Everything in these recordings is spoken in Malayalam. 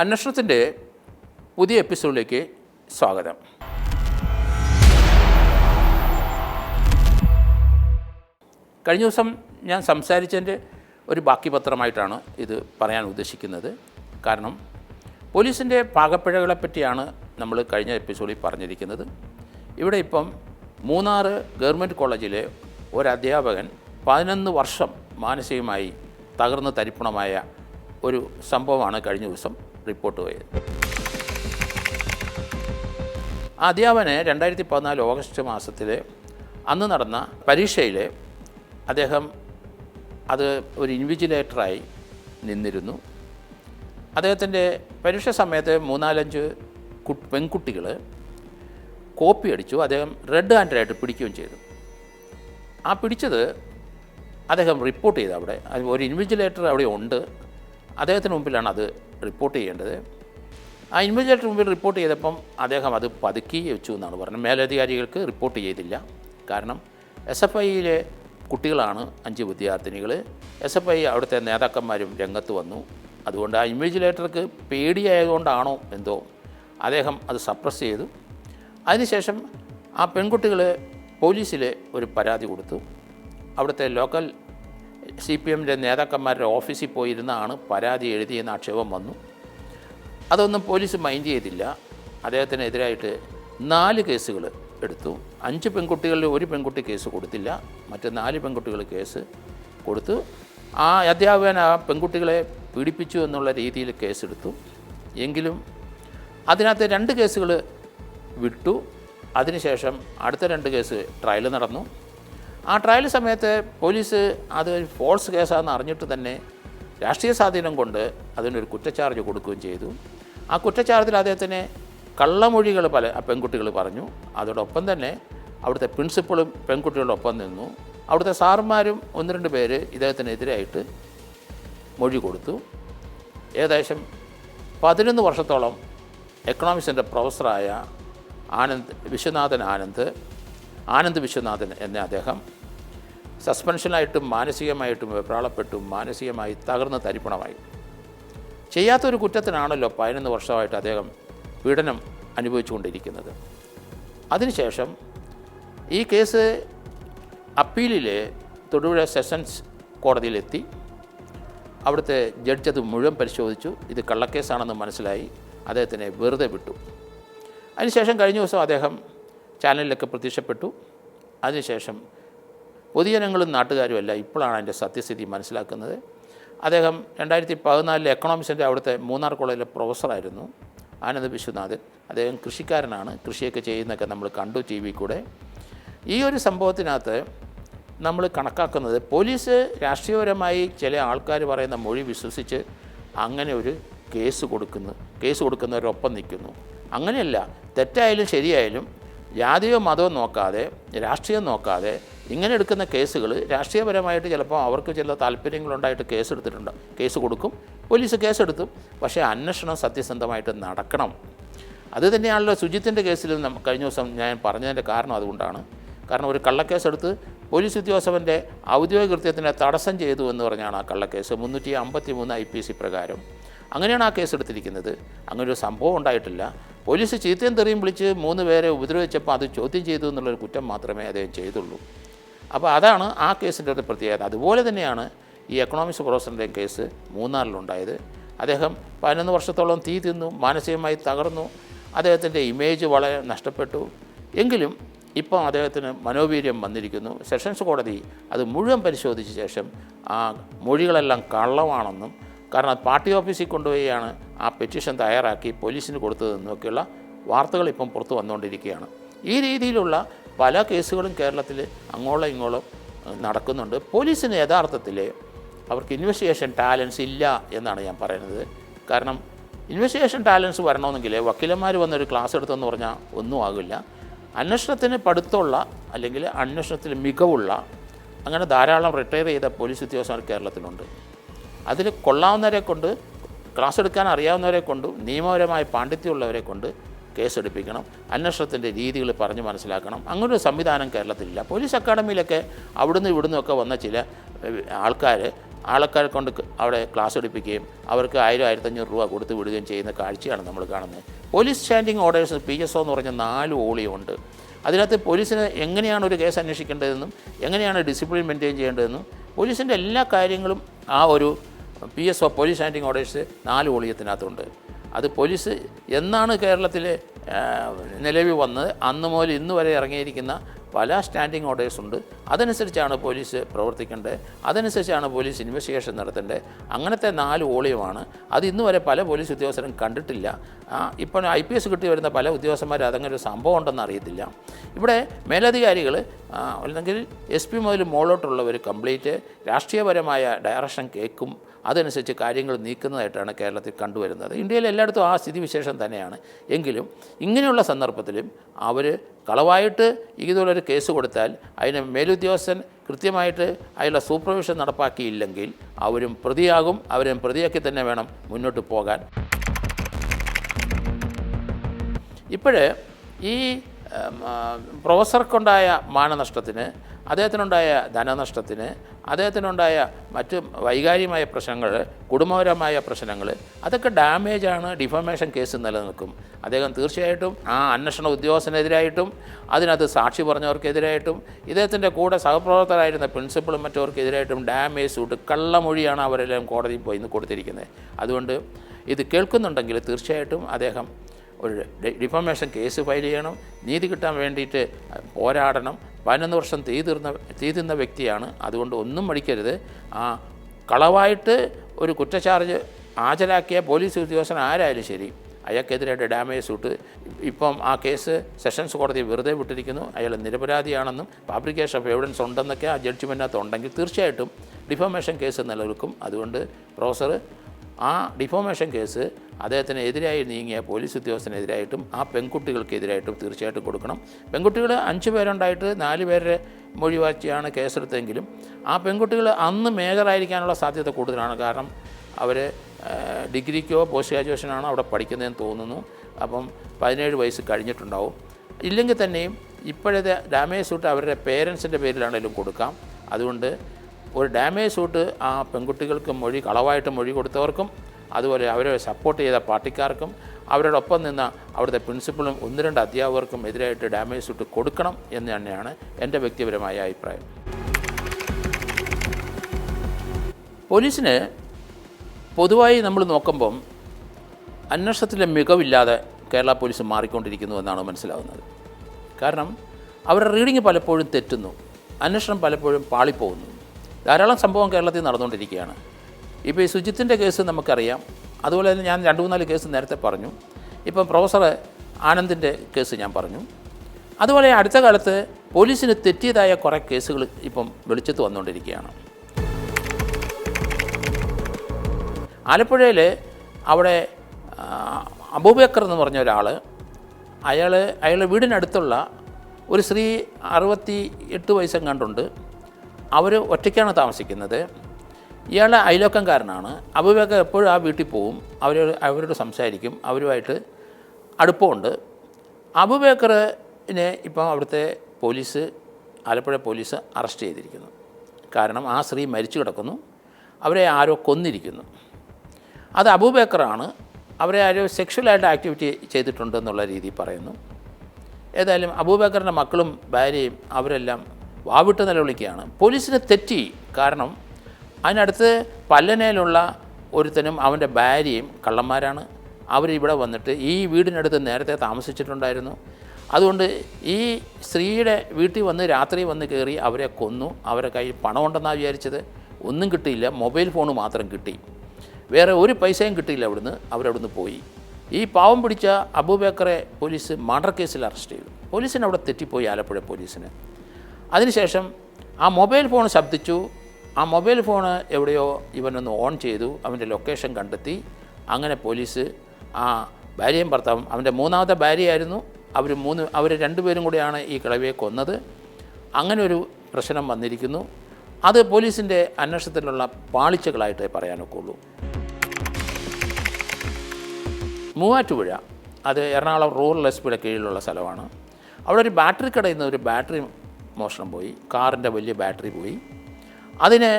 അന്വേഷണത്തിന്റെ പുതിയ എപ്പിസോഡിലേക്ക് സ്വാഗതം. കഴിഞ്ഞ ദിവസം ഞാൻ സംസാരിച്ചതിന്റെ ഒരു ബാക്കി പത്രമായിട്ടാണ് ഇത് പറയാൻ ഉദ്ദേശിക്കുന്നത്. കാരണം പോലീസിന്റെ പാകപ്പിഴകളെ പറ്റിയാണ് നമ്മൾ കഴിഞ്ഞ എപ്പിസോഡിൽ പറഞ്ഞിരിക്കുന്നത്. ഇവിടെ ഇപ്പം മൂന്നാർ ഗവൺമെന്റ് കോളേജിലെ ഒരു അധ്യാപകൻ പതിനൊന്ന് വർഷം മാനസികമായി തകർന്ന് തരിപ്പണമായ ഒരു സംഭവമാണ് കഴിഞ്ഞ ദിവസം റിപ്പോർട്ട് പോയത്. അധ്യാപനെ രണ്ടായിരത്തി പതിനാല് ഓഗസ്റ്റ് മാസത്തിൽ അന്ന് നടന്ന പരീക്ഷയിൽ അദ്ദേഹം അത് ഒരു ഇൻവിജിലേറ്ററായി നിന്നിരുന്നു. അദ്ദേഹത്തിന്റെ പരീക്ഷ സമയത്ത് മൂന്നാലഞ്ച് പെൺകുട്ടികൾ കോപ്പി അടിച്ചു അദ്ദേഹം റെഡ് ഹാൻഡായിട്ട് പിടിക്കുകയും ചെയ്തു. ആ പിടിച്ചത് അദ്ദേഹം റിപ്പോർട്ട് ചെയ്തു അവിടെ ഒരു ഇൻവിജിലേറ്റർ അവിടെ ഉണ്ട് അദ്ദേഹത്തിന് മുമ്പിലാണ് അത് റിപ്പോർട്ട് ചെയ്യേണ്ടത്. ആ ഇൻവെസ്റ്റിഗേറ്റർ മുമ്പിൽ റിപ്പോർട്ട് ചെയ്തപ്പം അദ്ദേഹം അത് പതുക്കി വെച്ചു എന്നാണ് പറഞ്ഞത്. മേലധികാരികൾക്ക് റിപ്പോർട്ട് ചെയ്തില്ല. കാരണം എസ് എഫ് ഐയിലെ കുട്ടികളാണ് അഞ്ച് വിദ്യാർത്ഥിനികൾ എസ് എഫ് ഐ അവിടുത്തെ നേതാക്കന്മാരും രംഗത്ത് വന്നു. അതുകൊണ്ട് ആ ഇൻവിജിലേറ്റർക്ക് പേടിയായതുകൊണ്ടാണോ എന്തോ അദ്ദേഹം അത് സപ്രസ് ചെയ്തു. അതിനുശേഷം ആ പെൺകുട്ടികൾ പോലീസിൽ ഒരു പരാതി കൊടുത്തു. അവിടുത്തെ ലോക്കൽ സി പി എമ്മിന്റെ നേതാക്കന്മാരുടെ ഓഫീസിൽ പോയിരുന്നാണ് പരാതി എഴുതിയെന്ന് ആക്ഷേപം വന്നു. അതൊന്നും പോലീസ് മൈൻഡ് ചെയ്തില്ല. അദ്ദേഹത്തിനെതിരായിട്ട് നാല് കേസുകൾ എടുത്തു. അഞ്ച് പെൺകുട്ടികളിൽ ഒരു പെൺകുട്ടി കേസ് കൊടുത്തില്ല. മറ്റ് നാല് പെൺകുട്ടികൾ കേസ് കൊടുത്തു. ആ അധ്യാപകൻ ആ പെൺകുട്ടികളെ പീഡിപ്പിച്ചു എന്നുള്ള രീതിയിൽ കേസെടുത്തു. എങ്കിലും അതിനകത്ത് രണ്ട് കേസുകൾ വിട്ടു. അതിനുശേഷം അടുത്ത രണ്ട് കേസ് ട്രയൽ നടന്നു. ആ ട്രയൽ സമയത്ത് പോലീസ് അത് ഫോൾസ് കേസാണെന്ന് അറിഞ്ഞിട്ട് തന്നെ രാഷ്ട്രീയ സ്വാധീനം കൊണ്ട് അതിനൊരു കുറ്റച്ചാർജ് കൊടുക്കുകയും ചെയ്തു. ആ കുറ്റച്ചാർജിൽ അദ്ദേഹത്തിന് കള്ളമൊഴികൾ പല പെൺകുട്ടികൾ പറഞ്ഞു. അതോടൊപ്പം തന്നെ അവിടുത്തെ പ്രിൻസിപ്പളും പെൺകുട്ടികളുടെ ഒപ്പം നിന്നു. അവിടുത്തെ സാറുമാരും ഒന്ന് രണ്ട് പേര് ഇദ്ദേഹത്തിനെതിരായിട്ട് മൊഴി കൊടുത്തു. ഏകദേശം പതിനൊന്ന് വർഷത്തോളം എക്കണോമിക്സിന്റെ പ്രൊഫസറായ ആനന്ദ് വിശ്വനാഥൻ ആനന്ദ് ആനന്ദ് വിശ്വനാഥൻ എന്ന അദ്ദേഹം സസ്പെൻഷനായിട്ടും മാനസികമായിട്ടും വെപ്രാളപ്പെട്ടും മാനസികമായി തകർന്ന് തരിപ്പണമായി. ചെയ്യാത്തൊരു കുറ്റത്തിനാണല്ലോ പതിനൊന്ന് വർഷമായിട്ട് അദ്ദേഹം പീഡനം അനുഭവിച്ചുകൊണ്ടിരിക്കുന്നത്. അതിനുശേഷം ഈ കേസ് അപ്പീലിൽ തൊടുപുഴ സെഷൻസ് കോടതിയിലെത്തി. അവിടുത്തെ ജഡ്ജ് അത് മുഴുവൻ പരിശോധിച്ചു. ഇത് കള്ളക്കേസാണെന്ന് മനസ്സിലായി. അദ്ദേഹത്തിനെ വെറുതെ വിട്ടു. അതിനുശേഷം കഴിഞ്ഞ ദിവസം അദ്ദേഹം ചാനലിലൊക്കെ പ്രത്യക്ഷപ്പെട്ടു. അതിനുശേഷം പൊതുജനങ്ങളും നാട്ടുകാരുമല്ല ഇപ്പോഴാണ് അതിന്റെ സത്യസ്ഥിതി മനസ്സിലാക്കുന്നത്. അദ്ദേഹം രണ്ടായിരത്തി പതിനാലിലെ എക്കണോമിക്സിന്റെ അവിടുത്തെ മൂന്നാർ കോളേജിലെ പ്രൊഫസറായിരുന്നു ആനന്ദ് വിശ്വനാഥൻ. അദ്ദേഹം കൃഷിക്കാരനാണ് കൃഷിയൊക്കെ ചെയ്യുന്നൊക്കെ നമ്മൾ കണ്ടു ടി വി കൂടെ. ഈ ഒരു സംഭവത്തിനകത്ത് നമ്മൾ കണക്കാക്കുന്നത് പോലീസ് രാഷ്ട്രീയപരമായി ചില ആൾക്കാർ പറയുന്ന മൊഴി വിശ്വസിച്ച് അങ്ങനെ ഒരു കേസ് കൊടുക്കുന്നു കേസ് കൊടുക്കുന്നവരൊപ്പം നിൽക്കുന്നു. അങ്ങനെയല്ല തെറ്റായാലും ശരിയായാലും ജാതിയോ മതമോ നോക്കാതെ രാഷ്ട്രീയം നോക്കാതെ ഇങ്ങനെ എടുക്കുന്ന കേസുകൾ രാഷ്ട്രീയപരമായിട്ട് ചിലപ്പോൾ അവർക്ക് ചില താല്പര്യങ്ങളുണ്ടായിട്ട് കേസ് എടുത്തിട്ടുണ്ട് കേസ് കൊടുക്കും പോലീസ് കേസെടുത്തും. പക്ഷേ അന്വേഷണം സത്യസന്ധമായിട്ട് നടക്കണം. അത് തന്നെയാണല്ലോ സുജിത്തിന്റെ കേസിൽ കഴിഞ്ഞ ദിവസം ഞാൻ പറഞ്ഞതിന്റെ കാരണം അതുകൊണ്ടാണ്. കാരണം ഒരു കള്ളക്കേസെടുത്ത് പോലീസ് ഉദ്യോഗസ്ഥന്റെ ഔദ്യോഗിക കൃത്യത്തിനെ തടസ്സം ചെയ്തു എന്ന് പറഞ്ഞാണ് ആ കള്ളക്കേസ്. മുന്നൂറ്റി അമ്പത്തി മൂന്ന് ഐ പി സി പ്രകാരം. അങ്ങനെയാണ് ആ കേസ് എടുത്തിരിക്കുന്നത് അങ്ങനെ ഒരു സംഭവം ഉണ്ടായിട്ടില്ല. പോലീസ് ചീത്തയും തെറിയും വിളിച്ച് മൂന്ന് പേരെ ഉപദ്രവിച്ചപ്പോൾ അത് ചോദ്യം ചെയ്തു എന്നുള്ളൊരു കുറ്റം മാത്രമേ അദ്ദേഹം ചെയ്തുള്ളൂ. അപ്പോൾ അതാണ് ആ കേസിന്റെ ഒരു പ്രത്യേകത. അതുപോലെ തന്നെയാണ് ഈ എക്കണോമിക്സ് പ്രൊഫസറിന്റെ കേസ് മൂന്നാറിലുണ്ടായത്. അദ്ദേഹം പതിനൊന്ന് വർഷത്തോളം തീ തിന്നു മാനസികമായി തകർന്നു. അദ്ദേഹത്തിന്റെ ഇമേജ് വളരെ നഷ്ടപ്പെട്ടു. എങ്കിലും ഇപ്പം അദ്ദേഹത്തിന് മനോവീര്യം വന്നിരിക്കുന്നു. സെഷൻസ് കോടതി അത് മുഴുവൻ പരിശോധിച്ച ശേഷം ആ മൊഴികളെല്ലാം കള്ളമാണെന്നും കാരണം അത് പാർട്ടി ഓഫീസിൽ കൊണ്ടുപോയാണ് ആ പെറ്റീഷൻ തയ്യാറാക്കി പോലീസിന് കൊടുത്തതെന്നൊക്കെയുള്ള വാർത്തകൾ ഇപ്പം പുറത്തു വന്നുകൊണ്ടിരിക്കുകയാണ്. ഈ രീതിയിലുള്ള പല കേസുകളും കേരളത്തിൽ അങ്ങോളം ഇങ്ങോളം നടക്കുന്നുണ്ട്. പോലീസിന് യഥാർത്ഥത്തിൽ അവർക്ക് ഇൻവെസ്റ്റിഗേഷൻ ടാലൻസ് ഇല്ല എന്നാണ് ഞാൻ പറയുന്നത്. കാരണം ഇൻവെസ്റ്റിഗേഷൻ ടാലൻസ് വരണമെങ്കിൽ വക്കീലന്മാർ വന്നൊരു ക്ലാസ് എടുത്തെന്ന് പറഞ്ഞാൽ ഒന്നും ആകില്ല. അന്വേഷണത്തിന് പഠിത്തമുള്ള അല്ലെങ്കിൽ അന്വേഷണത്തിൽ മികവുള്ള അങ്ങനെ ധാരാളം റിട്ടയർ ചെയ്ത പോലീസ് ഉദ്യോഗസ്ഥർ കേരളത്തിലുണ്ട്. അതിൽ കൊള്ളാവുന്നവരെ കൊണ്ട് ക്ലാസ് എടുക്കാൻ അറിയാവുന്നവരെ കൊണ്ട് നിയമപരമായ പാണ്ഡിത്യമുള്ളവരെ കൊണ്ട് കേസെടുപ്പിക്കണം. അന്വേഷണത്തിന്റെ രീതികൾ പറഞ്ഞ് മനസ്സിലാക്കണം. അങ്ങനൊരു സംവിധാനം കേരളത്തിലില്ല. പോലീസ് അക്കാഡമിയിലൊക്കെ അവിടുന്ന് ഇവിടുന്ന് ഒക്കെ വന്ന ചില ആൾക്കാർ ആൾക്കാരെ കൊണ്ട് അവിടെ ക്ലാസ് എടുപ്പിക്കുകയും അവർക്ക് ആയിരം ആയിരത്തഞ്ഞൂറ് രൂപ കൊടുത്ത് വിടുകയും ചെയ്യുന്ന കാഴ്ചയാണ് നമ്മൾ കാണുന്നത്. Police standing orders P S O എന്ന് പറഞ്ഞ നാല് ഓളിയുണ്ട്. അതിനകത്ത് പോലീസിന് എങ്ങനെയാണ് ഒരു കേസ് അന്വേഷിക്കേണ്ടതെന്നും എങ്ങനെയാണ് ഡിസിപ്ലിൻ മെയിന്റെയിൻ ചെയ്യേണ്ടതെന്നും പോലീസിന്റെ എല്ലാ കാര്യങ്ങളും ആ ഒരു P S O police standing orders നാല് ഒളിയത്തിനകത്തുണ്ട് അത് പോലീസ് എന്നാണ് കേരളത്തിൽ നിലവിൽ വന്നത് അന്ന് മുതൽ ഇന്ന് വരെ ഇറങ്ങിയിരിക്കുന്ന പല സ്റ്റാൻഡിങ് ഓർഡേഴ്സ് ഉണ്ട്. അതനുസരിച്ചാണ് പോലീസ് പ്രവർത്തിക്കേണ്ടത്. അതനുസരിച്ചാണ് പോലീസ് ഇൻവെസ്റ്റിഗേഷൻ നടത്തേണ്ടത്. അങ്ങനത്തെ നാല് വോളിയമാണ്. അത് ഇന്ന് വരെ പല പോലീസ് ഉദ്യോഗസ്ഥരും കണ്ടിട്ടില്ല. ഇപ്പോൾ ഐ പി എസ് കിട്ടി വരുന്ന പല ഉദ്യോഗസ്ഥന്മാർ അതങ്ങനെ ഒരു സംഭവം ഉണ്ടെന്ന് അറിയത്തില്ല. ഇവിടെ മേലധികാരികൾ അല്ലെങ്കിൽ എസ് പി മുതൽ മുകളിലോട്ടുള്ളവർ കംപ്ലീറ്റ് രാഷ്ട്രീയപരമായ ഡയറക്ഷൻ കേൾക്കും അതനുസരിച്ച് കാര്യങ്ങൾ നീക്കുന്നതായിട്ടാണ് കേരളത്തിൽ കണ്ടുവരുന്നത്. ഇന്ത്യയിൽ എല്ലായിടത്തും ആ സ്ഥിതിവിശേഷം തന്നെയാണ്. എങ്കിലും ഇങ്ങനെയുള്ള സന്ദർഭത്തിലും അവർ കളവായിട്ട് ഇതുപോലൊരു കേസ് കൊടുത്താൽ അതിന് മേലുദ്യോഗസ്ഥൻ കൃത്യമായിട്ട് അതിലുള്ള സൂപ്പർവിഷൻ നടപ്പാക്കിയില്ലെങ്കിൽ അവരും പ്രതിയാകും അവരും പ്രതിയാക്കി തന്നെ വേണം മുന്നോട്ട് പോകാൻ. ഇപ്പോഴേ ഈ പ്രൊഫസർക്കുണ്ടായ മാനനഷ്ടത്തിന് അദ്ദേഹത്തിനുണ്ടായ ധനനഷ്ടത്തിന് അദ്ദേഹത്തിനുണ്ടായ മറ്റ് വൈകാരികമായ പ്രശ്നങ്ങൾ കുടുംബപരമായ പ്രശ്നങ്ങൾ അതൊക്കെ ഡാമേജാണ് ഡിഫമേഷൻ കേസ് നിലനിൽക്കും. അദ്ദേഹം തീർച്ചയായിട്ടും ആ അന്വേഷണ ഉദ്യോഗസ്ഥനെതിരായിട്ടും അതിനകത്ത് സാക്ഷി പറഞ്ഞവർക്കെതിരായിട്ടും ഇദ്ദേഹത്തിന്റെ കൂടെ സഹപ്രവർത്തകരായിരുന്ന പ്രിൻസിപ്പളും മറ്റവർക്കെതിരായിട്ടും ഡാമേജ് സൂട്ട് കള്ളമൊഴിയാണ് അവരെല്ലാം കോടതിയിൽ പോയി ഇന്ന് കൊടുത്തിരിക്കുന്നത്. അതുകൊണ്ട് ഇത് കേൾക്കുന്നുണ്ടെങ്കിൽ തീർച്ചയായിട്ടും അദ്ദേഹം ഒരു ഡിഫമേഷൻ കേസ് ഫയൽ ചെയ്യണം. നീതി കിട്ടാൻ വേണ്ടിയിട്ട് പോരാടണം. പതിനൊന്ന് വർഷം തീ തീർന്ന തീ തിന്ന വ്യക്തിയാണ്. അതുകൊണ്ട് ഒന്നും മടിക്കരുത്. ആ കളവായിട്ട് ഒരു കുറ്റചാർജ് ഹാജരാക്കിയ പോലീസ് ഉദ്യോഗസ്ഥൻ ആരായാലും ശരി അയാൾക്കെതിരായിട്ട് ഡാമേജ് സൂട്ട്. ഇപ്പം ആ കേസ് സെഷൻസ് കോടതി വെറുതെ വിട്ടിരിക്കുന്നു. അയാൾ നിരപരാധിയാണെന്നും ഫാബ്രിക്കേഷൻ ഓഫ് എവിഡൻസ് ഉണ്ടെന്നൊക്കെ ആ ജഡ്ജ്മെന്റിനകത്ത് ഉണ്ടെങ്കിൽ തീർച്ചയായിട്ടും ഡിഫമേഷൻ കേസ് നിലനിൽക്കും. അതുകൊണ്ട് പ്രൊഫസർ ആ ഡിഫോമേഷൻ കേസ് അദ്ദേഹത്തിന് എതിരായി നീങ്ങിയ പോലീസ് ഉദ്യോഗസ്ഥനെതിരായിട്ടും ആ പെൺകുട്ടികൾക്കെതിരായിട്ടും തീർച്ചയായിട്ടും കൊടുക്കണം. പെൺകുട്ടികൾ അഞ്ച് പേരുണ്ടായിട്ട് നാല് പേരെ മൊഴി വാച്ചിയാണ് കേസെടുത്തെങ്കിലും ആ പെൺകുട്ടികൾ അന്ന് മേജറായിരിക്കാനുള്ള സാധ്യത കൂടുതലാണ്. കാരണം അവർ ഡിഗ്രിക്കോ പോസ്റ്റ് ഗ്രാജുവേഷനാണോ അവിടെ പഠിക്കുന്നതെന്ന് തോന്നുന്നു. അപ്പം പതിനേഴ് വയസ്സ് കഴിഞ്ഞിട്ടുണ്ടാവും. ഇല്ലെങ്കിൽ തന്നെയും ഇപ്പോഴത്തെ ഡാമേജ് സൂട്ട് അവരുടെ പേരൻസിന്റെ പേരിലാണെങ്കിലും കൊടുക്കാം. അതുകൊണ്ട് ഒരു ഡാമേജ് സൂട്ട് ആ പെൺകുട്ടികൾക്ക് മൊഴി കളവായിട്ട് മൊഴി കൊടുത്തവർക്കും അതുപോലെ അവരെ സപ്പോർട്ട് ചെയ്ത പാർട്ടിക്കാർക്കും അവരോടൊപ്പം നിന്ന അവിടുത്തെ പ്രിൻസിപ്പളും ഒന്ന് രണ്ട് അധ്യാപകർക്കും എതിരായിട്ട് ഡാമേജ് സൂട്ട് കൊടുക്കണം എന്ന് തന്നെയാണ് എന്റെ വ്യക്തിപരമായ അഭിപ്രായം. പോലീസിന് പൊതുവായി നമ്മൾ നോക്കുമ്പം അന്വേഷണത്തിലെ മികവില്ലാതെ കേരള പോലീസ് മാറിക്കൊണ്ടിരിക്കുന്നു എന്നാണ് മനസ്സിലാവുന്നത്. കാരണം അവരുടെ റീഡിങ് പലപ്പോഴും തെറ്റുന്നു. അന്വേഷണം പലപ്പോഴും പാളിപ്പോകുന്നു. ധാരാളം സംഭവം കേരളത്തിൽ നടന്നുകൊണ്ടിരിക്കുകയാണ്. ഇപ്പോൾ ഈ സുജിത്തിന്റെ കേസ് നമുക്കറിയാം. അതുപോലെ തന്നെ ഞാൻ രണ്ട് മൂന്നാൽ കേസ് നേരത്തെ പറഞ്ഞു. ഇപ്പം പ്രൊഫസർ ആനന്ദിന്റെ കേസ് ഞാൻ പറഞ്ഞു. അതുപോലെ അടുത്ത കാലത്ത് പോലീസിന് തെറ്റിയതായ കുറേ കേസുകൾ ഇപ്പം വെളിച്ചത്ത് വന്നുകൊണ്ടിരിക്കുകയാണ്. ആലപ്പുഴയിൽ അവിടെ അബൂബക്കർ എന്ന് പറഞ്ഞ ഒരാൾ അയാൾ അയാളുടെ വീടിനടുത്തുള്ള ഒരു സ്ത്രീ അറുപത്തി എട്ട് വയസ്സെങ്ങാണ്ടുണ്ട്. അവർ ഒറ്റയ്ക്കാണ് താമസിക്കുന്നത്. ഇയാളെ അയലോക്കംകാരനാണ് അബൂബക്കർ എപ്പോഴും ആ വീട്ടിൽ പോവും. അവർ അവരോട് സംസാരിക്കും. അവരുമായിട്ട് അടുപ്പമുണ്ട്. അബുബേക്കറിനെ ഇപ്പം അവിടുത്തെ പോലീസ് ആലപ്പുഴ പോലീസ് അറസ്റ്റ് ചെയ്തിരിക്കുന്നു. കാരണം ആ സ്ത്രീ മരിച്ചു കിടക്കുന്നു. അവരെ ആരോ കൊന്നിരിക്കുന്നു. അത് അബൂബക്കറാണ്. അവരെ ആരോ സെക്ഷുവലായിട്ട് ആക്ടിവിറ്റി ചെയ്തിട്ടുണ്ട് എന്നുള്ള രീതിയിൽ പറയുന്നു. ഏതായാലും അബൂബേക്കറിന്റെ മക്കളും ഭാര്യയും അവരെല്ലാം വാവിട്ട് നിലവിളിക്കുകയാണ്. പോലീസിന് തെറ്റി കാരണം അതിനടുത്ത് പല്ലനയിലുള്ള ഒരുത്തനും അവന്റെ ഭാര്യയും കള്ളന്മാരാണ്. അവരിവിടെ വന്നിട്ട് ഈ വീടിനടുത്ത് നേരത്തെ താമസിച്ചിട്ടുണ്ടായിരുന്നു. അതുകൊണ്ട് ഈ സ്ത്രീയുടെ വീട്ടിൽ വന്ന് രാത്രി വന്ന് കയറി അവരെ കൊന്നു. അവരെ കയ്യിൽ പണമുണ്ടെന്നാണ് വിചാരിച്ചത്. ഒന്നും കിട്ടിയില്ല. മൊബൈൽ ഫോൺ മാത്രം കിട്ടി. വേറെ ഒരു പൈസയും കിട്ടിയില്ല അവിടുന്ന്. അവരവിടുന്ന് പോയി. ഈ പാവം പിടിച്ച അബൂബേക്കറെ പോലീസ് മർഡർ കേസിൽ അറസ്റ്റ് ചെയ്തു. പോലീസിന് അവിടെ തെറ്റിപ്പോയി ആലപ്പുഴ പോലീസിന്. അതിനുശേഷം ആ മൊബൈൽ ഫോൺ ശബ്ദിച്ചു. ആ മൊബൈൽ ഫോൺ എവിടെയോ ഇവനൊന്ന് ഓൺ ചെയ്തു. അവന്റെ ലൊക്കേഷൻ കണ്ടെത്തി. അങ്ങനെ പോലീസ് ആ ഭാര്യയും ഭർത്താവും അവന്റെ മൂന്നാമത്തെ ഭാര്യയായിരുന്നു. അവർ മൂന്ന് അവർ രണ്ടുപേരും കൂടിയാണ് ഈ കിളവിയെ കൊന്നത്. അങ്ങനെ ഒരു പ്രശ്നം വന്നിരിക്കുന്നു. അത് പോലീസിന്റെ അന്വേഷണത്തിലുള്ള പാളിച്ചകളായിട്ടേ പറയാനൊക്കുള്ളൂ. മൂവാറ്റുപുഴ അത് എറണാകുളം റൂറൽ എസ് പിയുടെ കീഴിലുള്ള സ്ഥലമാണ്. അവിടെ ഒരു ബാറ്ററി കടയിൽ നിന്ന് ഒരു ബാറ്ററി മോഷണം പോയി കാറിന്റെ വലിയ ബാറ്ററി പോയി. അതിന്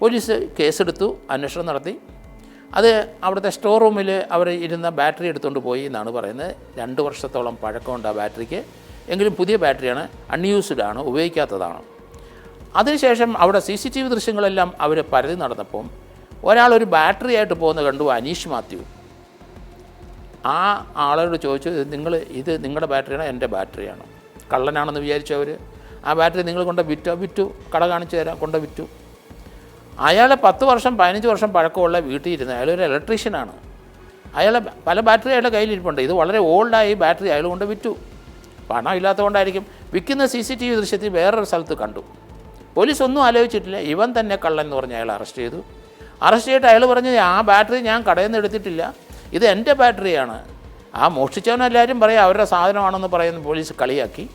പോലീസ് കേസെടുത്തു അന്വേഷണം നടത്തി. അത് അവിടുത്തെ സ്റ്റോർ റൂമിൽ അവർ ഇരുന്ന ബാറ്ററി എടുത്തുകൊണ്ട് പോയി എന്നാണ് പറയുന്നത്. രണ്ട് വർഷത്തോളം പഴക്കമുണ്ട് ആ ബാറ്ററിക്ക്. എങ്കിലും പുതിയ ബാറ്ററിയാണ് അൺയൂസ്ഡ് ആണ് ഉപയോഗിക്കാത്തതാണ്. അതിനുശേഷം അവിടെ സി സി ടി വി ദൃശ്യങ്ങളെല്ലാം അവർ പരതി നടന്നപ്പം ഒരാൾ ഒരു ബാറ്ററി ആയിട്ട് പോകുന്ന കണ്ടു അനീഷ് മാത്യു. ആ ആളോട് ചോദിച്ചു നിങ്ങൾ ഇത് നിങ്ങളുടെ ബാറ്ററിയാണോ എന്റെ ബാറ്ററിയാണോ. കള്ളനാണെന്ന് വിചാരിച്ചു വിചാരിച്ചവർ ആ ബാറ്ററി നിങ്ങൾ കൊണ്ട് വിറ്റോ? വിറ്റു. കട കാണിച്ചു തരാം. കൊണ്ട് വിറ്റു. അയാൾ പത്ത് വർഷം പതിനഞ്ച് വർഷം പഴക്കമുള്ള വീട്ടിൽ ഇരുന്ന് അയാൾ ഒരു ഇലക്ട്രീഷ്യനാണ് അയാളെ പല ബാറ്ററി അയാളുടെ കയ്യിലിരിപ്പുണ്ട്. ഇത് വളരെ ഓൾഡായി ബാറ്ററി അയാൾ കൊണ്ട് വിറ്റു. പണം ഇല്ലാത്തതുകൊണ്ടായിരിക്കും. വിൽക്കുന്ന സി സി ടി വി ദൃശ്യത്തിൽ വേറൊരു സ്ഥലത്ത് കണ്ടു. പോലീസ് ഒന്നും ആലോചിച്ചിട്ടില്ല. ഇവൻ തന്നെ കള്ളൻ എന്ന് പറഞ്ഞ് അയാൾ അറസ്റ്റ് ചെയ്തു. അറസ്റ്റ് ചെയ്തിട്ട് അയാൾ പറഞ്ഞു ആ ബാറ്ററി ഞാൻ കടയിൽ നിന്ന് എടുത്തിട്ടില്ല. ഇത് എന്റെ ബാറ്ററിയാണ്. ആ മോഷ്ടിച്ചവനെല്ലാവരും പറയും അവരുടെ സാധനമാണെന്ന് പറയുന്ന പോലീസ് കളിയാക്കി.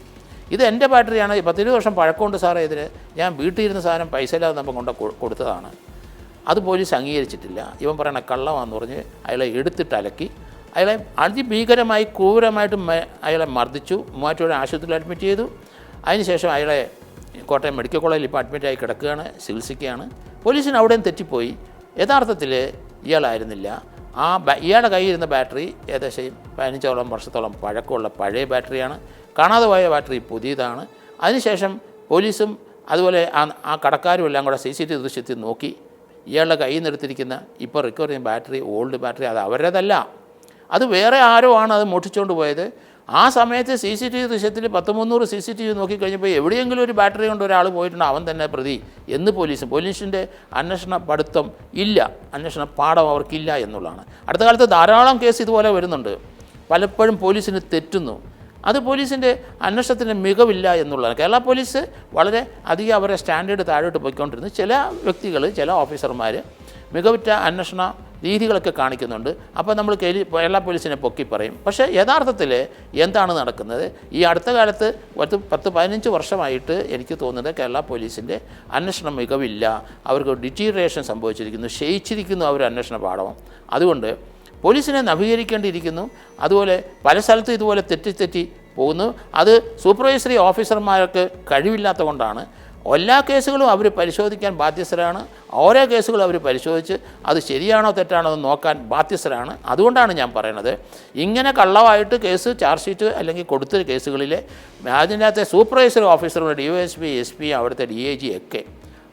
ഇത് എന്റെ ബാറ്ററിയാണ്. പത്തിരുപത് വർഷം പഴക്കമുണ്ട് സാറേ ഇതിന്. ഞാൻ വീട്ടിൽ ഇരുന്ന സാധനം പൈസ ഇല്ലാതെ നമ്മൾ കൊണ്ട് കൊടുത്തതാണ്. അത് പോലീസ് അംഗീകരിച്ചിട്ടില്ല. ഇവൻ പറയണ കള്ളമാണെന്ന് പറഞ്ഞ് അയാളെ എടുത്തിട്ട് അലക്കി. അയാളെ അതിഭീകരമായി ക്രൂരമായിട്ട് അയാളെ മർദ്ദിച്ചു. മൂവാറ്റുപുഴ ആശുപത്രിയിൽ അഡ്മിറ്റ് ചെയ്തു. അതിനുശേഷം അയാളെ കോട്ടയം മെഡിക്കൽ കോളേജിൽ ഇപ്പോൾ അഡ്മിറ്റായി കിടക്കുകയാണ് ചികിത്സിക്കുകയാണ്. പോലീസിന് അവിടെയും തെറ്റിപ്പോയി. യഥാർത്ഥത്തിൽ ഇയാളായിരുന്നില്ല. ആ ഇയാളുടെ കയ്യിൽ ബാറ്ററി ഏകദേശം പതിനഞ്ചോളം വർഷത്തോളം പഴക്കമുള്ള പഴയ ബാറ്ററിയാണ്. കാണാതെ പോയ ബാറ്ററി പുതിയതാണ്. അതിനുശേഷം പോലീസും അതുപോലെ ആ ആ കടക്കാരും എല്ലാം കൂടെ സി സി ടി വി ദൃശ്യത്തിൽ നോക്കി. ഇയാളുടെ കയ്യിൽ നിന്ന് എടുത്തിരിക്കുന്ന ഇപ്പോൾ റിക്കവർ ചെയ്യുന്ന ബാറ്ററി ഓൾഡ് ബാറ്ററി അത് അവരുടേതല്ല. അത് വേറെ ആരോ ആണ് അത് മോഷ്ടിച്ചുകൊണ്ട് പോയത്. ആ സമയത്ത് സി സി ടി വി ദൃശ്യത്തിൽ പത്ത് മുന്നൂറ് സി സി ടി വി നോക്കിക്കഴിഞ്ഞപ്പോൾ എവിടെയെങ്കിലും ഒരു ബാറ്ററി കൊണ്ട് ഒരാൾ പോയിട്ടുണ്ട്? അവൻ തന്നെ പ്രതി. എന്ന് പോലീസ് പോലീസിന്റെ അന്വേഷണ പഠിത്തം ഇല്ല. അന്വേഷണ പാഠം അവർക്കില്ല എന്നുള്ളതാണ്. അടുത്ത കാലത്ത് ധാരാളം കേസ് ഇതുപോലെ വരുന്നുണ്ട്. പലപ്പോഴും പോലീസിന് തെറ്റുന്നു. അത് പോലീസിന്റെ അന്വേഷണത്തിന്റെ മികവില്ല എന്നുള്ളതാണ്. കേരള പോലീസ് വളരെ അധികം അവരെ സ്റ്റാൻഡേർഡ് താഴോട്ട് പോയിക്കൊണ്ടിരുന്നു. ചില വ്യക്തികൾ ചില ഓഫീസർമാർ മികവുറ്റ അന്വേഷണ രീതികളൊക്കെ കാണിക്കുന്നുണ്ട്. അപ്പോൾ നമ്മൾ കേരള കേരള പോലീസിനെ പൊക്കി പറയും. പക്ഷേ യഥാർത്ഥത്തിൽ എന്താണ് നടക്കുന്നത്? ഈ അടുത്ത കാലത്ത് പത്ത് പത്ത് പതിനഞ്ച് വർഷമായിട്ട് എനിക്ക് തോന്നുന്നത് കേരള പോലീസിന്റെ അന്വേഷണം മികവില്ല. അവർക്ക് ഡിറ്റീറിയേഷൻ സംഭവിച്ചിരിക്കുന്നു. ക്ഷയിച്ചിരിക്കുന്നു അവർ അന്വേഷണ പാഠവും. അതുകൊണ്ട് പോലീസിനെ നവീകരിക്കേണ്ടിയിരിക്കുന്നു. അതുപോലെ പല സ്ഥലത്തും ഇതുപോലെ തെറ്റി തെറ്റി പോകുന്നു. അത് സൂപ്പർവൈസറി ഓഫീസർമാർക്ക് കഴിവില്ലാത്ത കൊണ്ടാണ്. എല്ലാ കേസുകളും അവർ പരിശോധിക്കാൻ ബാധ്യസ്ഥരാണ്. ഓരോ കേസുകളും അവർ പരിശോധിച്ച് അത് ശരിയാണോ തെറ്റാണോ എന്ന് നോക്കാൻ ബാധ്യസ്ഥരാണ്. അതുകൊണ്ടാണ് ഞാൻ പറയുന്നത് ഇങ്ങനെ കള്ളമായിട്ട് കേസ് ചാർജ് ഷീറ്റ് അല്ലെങ്കിൽ കൊടുത്ത കേസുകളിലെ അതിനകത്തെ സൂപ്പർവൈസറി ഓഫീസറുടെ D S P S P അവിടുത്തെ ഡി എ ജി ഒക്കെ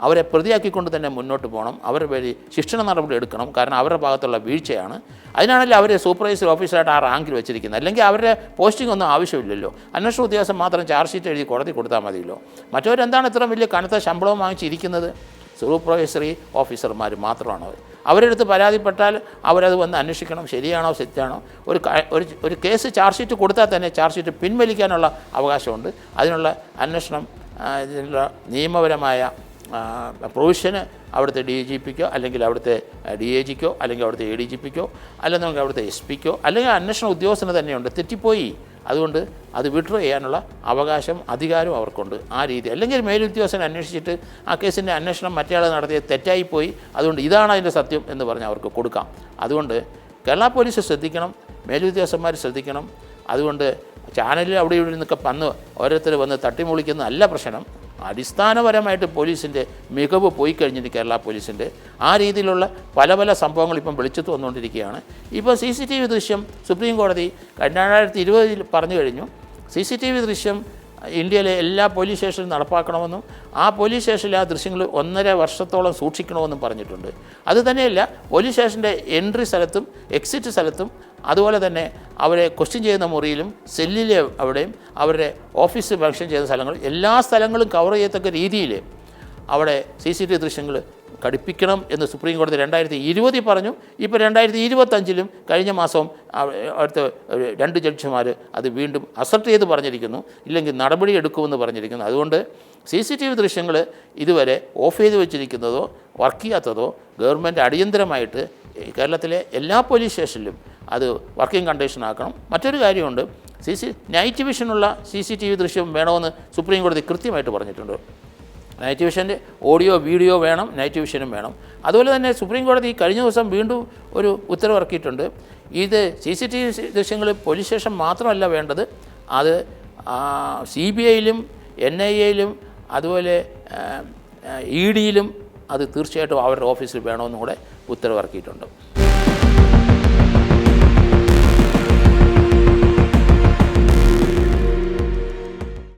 അവരെ പ്രതിയാക്കിക്കൊണ്ട് തന്നെ മുന്നോട്ട് പോകണം. അവരുടെ വഴി ശിക്ഷണ നടപടി എടുക്കണം. കാരണം അവരുടെ ഭാഗത്തുള്ള വീഴ്ചയാണ്. അതിനാണല്ലോ അവരെ സൂപ്പർവൈസർ ഓഫീസറായിട്ട് ആ റാങ്കിൽ വെച്ചിരിക്കുന്നത്. അല്ലെങ്കിൽ അവരുടെ പോസ്റ്റിംഗ് ഒന്നും ആവശ്യമില്ലല്ലോ. അന്വേഷണ ഉദ്യോഗസ്ഥൻ മാത്രം ചാർജ് ഷീറ്റ് എഴുതി കോടതി കൊടുത്താൽ മതിയല്ലോ. മറ്റവരെന്താണ് ഇത്ര വലിയ കനത്ത ശമ്പളവും വാങ്ങിച്ചിരിക്കുന്നത് സൂപ്പർവൈസറി ഓഫീസർമാർ മാത്രമാണ് അവർ അവരെടുത്ത് പരാതിപ്പെട്ടാൽ അവരത് വന്ന് അന്വേഷിക്കണം. ശരിയാണോ തെറ്റാണോ? ഒരു ഒരു കേസ് ചാർജ് ഷീറ്റ് കൊടുത്താൽ തന്നെ ചാർജ് ഷീറ്റ് പിൻവലിക്കാനുള്ള അവകാശമുണ്ട്. അതിനുള്ള അന്വേഷണം നിയമപരമായ പ്രൊവിഷന് അവിടുത്തെ ഡി ജി പിക്കോ അല്ലെങ്കിൽ അവിടുത്തെ ഡി എ ജിക്കോ അല്ലെങ്കിൽ അവിടുത്തെ എ ഡി ജി പിക്കോ അല്ലെങ്കിൽ അവിടുത്തെ എസ് പിക്കോ അല്ലെങ്കിൽ അന്വേഷണ ഉദ്യോഗസ്ഥന് തന്നെയുണ്ട്. തെറ്റിപ്പോയി. അതുകൊണ്ട് അത് വിഡ്രോ ചെയ്യാനുള്ള അവകാശം അധികാരം അവർക്കുണ്ട്. ആ രീതി. അല്ലെങ്കിൽ മേലുദ്യോഗസ്ഥനെ അന്വേഷിച്ചിട്ട് ആ കേസിന്റെ അന്വേഷണം മറ്റേയാൾ നടത്തിയ തെറ്റായിപ്പോയി. അതുകൊണ്ട് ഇതാണ് അതിന്റെ സത്യം എന്ന് പറഞ്ഞ് അവർക്ക് കൊടുക്കാം. അതുകൊണ്ട് കേരള പോലീസ് ശ്രദ്ധിക്കണം. മേലുദ്യോഗസ്ഥന്മാർ ശ്രദ്ധിക്കണം. അതുകൊണ്ട് ചാനലിൽ അവിടെ ഇവിടെ നിന്നൊക്കെ വന്ന് ഓരോരുത്തർ വന്ന് തട്ടിമുളിക്കുന്ന അല്ല പ്രശ്നം. അടിസ്ഥാനപരമായിട്ട് പോലീസിന്റെ മികവ് പോയി കഴിഞ്ഞിട്ട് കേരള പോലീസിന്റെ. ആ രീതിയിലുള്ള പല പല സംഭവങ്ങൾ ഇപ്പം വെളിച്ചത്ത് വന്നുകൊണ്ടിരിക്കുകയാണ്. ഇപ്പോൾ സി സി ടി വി ദൃശ്യം സുപ്രീം കോടതി രണ്ടായിരത്തി ഇരുപതിൽ പറഞ്ഞു കഴിഞ്ഞു. സി സി ടി വി ദൃശ്യം ഇന്ത്യയിലെ എല്ലാ പോലീസ് സ്റ്റേഷനിലും നടപ്പാക്കണമെന്നും ആ പോലീസ് സ്റ്റേഷനിൽ ആ ദൃശ്യങ്ങൾ ഒന്നര വർഷത്തോളം സൂക്ഷിക്കണമെന്നും പറഞ്ഞിട്ടുണ്ട്. അതുതന്നെയല്ല പോലീസ് സ്റ്റേഷന്റെ എൻട്രി സ്ഥലത്തും എക്സിറ്റ് സ്ഥലത്തും അതുപോലെ തന്നെ അവരെ ക്വസ്റ്റ്യൻ ചെയ്യുന്ന മുറിയിലും സെല്ലിലെ അവിടെയും അവരുടെ ഓഫീസ് ഫംഗ്ഷൻ ചെയ്യുന്ന സ്ഥലങ്ങൾ എല്ലാ സ്ഥലങ്ങളും കവർ ചെയ്യത്തക്ക രീതിയിൽ അവിടെ സി സി ടി ദൃശ്യങ്ങൾ ഘടിപ്പിക്കണം എന്ന് സുപ്രീം കോടതി രണ്ടായിരത്തി ഇരുപതിൽ പറഞ്ഞു. ഇപ്പോൾ രണ്ടായിരത്തി ഇരുപത്തഞ്ചിലും കഴിഞ്ഞ മാസം അടുത്ത രണ്ട് ജഡ്ജിമാർ അത് വീണ്ടും അസർട്ട് ചെയ്ത് പറഞ്ഞിരിക്കുന്നു. ഇല്ലെങ്കിൽ നടപടി എടുക്കുമെന്ന് പറഞ്ഞിരിക്കുന്നു. അതുകൊണ്ട് സി സി ടി വി ദൃശ്യങ്ങൾ ഇതുവരെ ഓഫ് ചെയ്ത് വെച്ചിരിക്കുന്നതോ വർക്ക് ചെയ്യാത്തതോ ഗവൺമെന്റ് അടിയന്തരമായിട്ട് കേരളത്തിലെ എല്ലാ പോലീസ് സ്റ്റേഷനിലും അത് വർക്കിംഗ് കണ്ടീഷൻ ആക്കണം. മറ്റൊരു കാര്യമുണ്ട് സി സി നൈറ്റ് വിഷനുള്ള സി സി ടി വി ദൃശ്യം വേണമെന്ന് സുപ്രീം കോടതി കൃത്യമായിട്ട് പറഞ്ഞിട്ടുണ്ട്. നൈറ്റ് വിഷന്റെ ഓഡിയോ വീഡിയോ വേണം നൈറ്റ് വിഷനും വേണം. അതുപോലെ തന്നെ സുപ്രീം കോടതി കഴിഞ്ഞ ദിവസം വീണ്ടും ഒരു ഉത്തരവിറക്കിയിട്ടുണ്ട്. ഇത് സി സി ടി വി ദൃശ്യങ്ങൾ പോലീസ് സ്റ്റേഷൻ മാത്രമല്ല വേണ്ടത് അത് സി ബി ഐയിലും എൻ ഐ എയിലും അതുപോലെ ഇ ഡിയിലും അത് തീർച്ചയായിട്ടും അവരുടെ ഓഫീസിൽ വേണമെന്നും കൂടെ ഉത്തരവിറക്കിയിട്ടുണ്ട്.